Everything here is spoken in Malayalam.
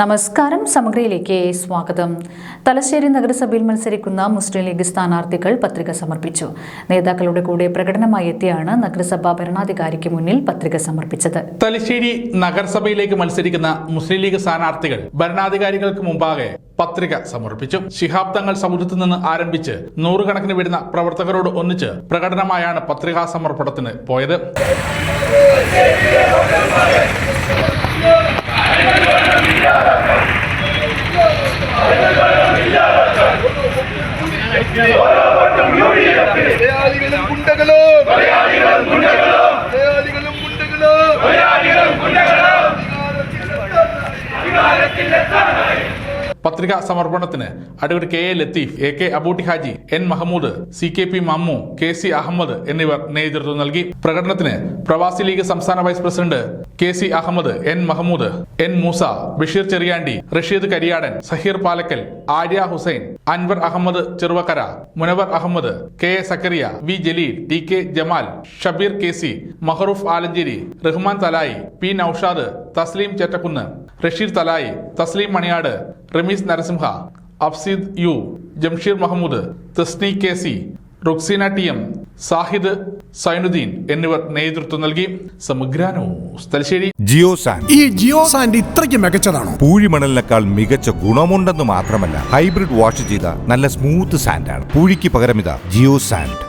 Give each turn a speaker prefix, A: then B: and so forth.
A: നമസ്കാരം. സമഗ്രയിലേക്ക് സ്വാഗതം. തലശ്ശേരി നഗരസഭയിൽ മത്സരിക്കുന്ന മുസ്ലിം ലീഗ് സ്ഥാനാർത്ഥികൾ പത്രിക സമർപ്പിച്ചു. നേതാക്കളുടെ കൂടെ പ്രകടനമായി എത്തിയാണ് നഗരസഭാ ഭരണാധികാരിക്ക് മുന്നിൽ പത്രിക സമർപ്പിച്ചത്.
B: തലശ്ശേരി നഗരസഭയിലേക്ക് മത്സരിക്കുന്ന മുസ്ലിം ലീഗ് സ്ഥാനാർത്ഥികൾ ഭരണാധികാരികൾക്ക് മുമ്പാകെ പത്രിക സമർപ്പിച്ചു. ശിഹാബ് തങ്ങൾ സമുദ്രത്തിൽ നിന്ന് ആരംഭിച്ച് നൂറുകണക്കിന് വരുന്ന പ്രവർത്തകരോട് ഒന്നിച്ച് പ്രകടനമായാണ് പത്രികാ സമർപ്പണത്തിന് പോയത്.
C: Saturday.
B: പത്രികാ സമർപ്പണത്തിന് advocate K A Latheef A K Abootty Haji N Mahmood C K P Mammu K C Ahmed എന്നിവർ നേതൃത്വം നൽകി. പ്രകടനത്തിന് പ്രവാസി ലീഗ് സംസ്ഥാന vice president K C Ahmed N Mahmood N Moosa Basheer Cheriyandi Rasheed Kariyadan Saheer Palakkal Arya Hussain Anwar Ahmed Cheruvakkara Munavar Ahmed K A Zakariya V Jaleel T K Jamal Shabeer K C Mahroof Alancheri Rahman Thalayi P Noushad Thasleem Chettakkunnu Rasheed Thalayi Thasleem Maniyad Rameez Narasimha Afseed U Jamsheer Mahmood Thasni K C Rukseena T M Sahid Zainuddin എന്നിവർ നേതൃത്വം നൽകി. സമഗ്രാനോ തലശ്ശേരി.
D: ജിയോ സാൻഡ്
E: ഈ ജിയോ സാൻഡ് ഇത്രയ്ക്ക് മികച്ചതാണ്?
D: പൂഴിമണലിനേക്കാൾ മികച്ച ഗുണമുണ്ടെന്ന് മാത്രമല്ല ഹൈബ്രിഡ് വാഷ് ചെയ്ത നല്ല സ്മൂത്ത് സാൻഡാണ്. പൂഴിക്ക് പകരം ഇതാ ജിയോ സാൻഡ്.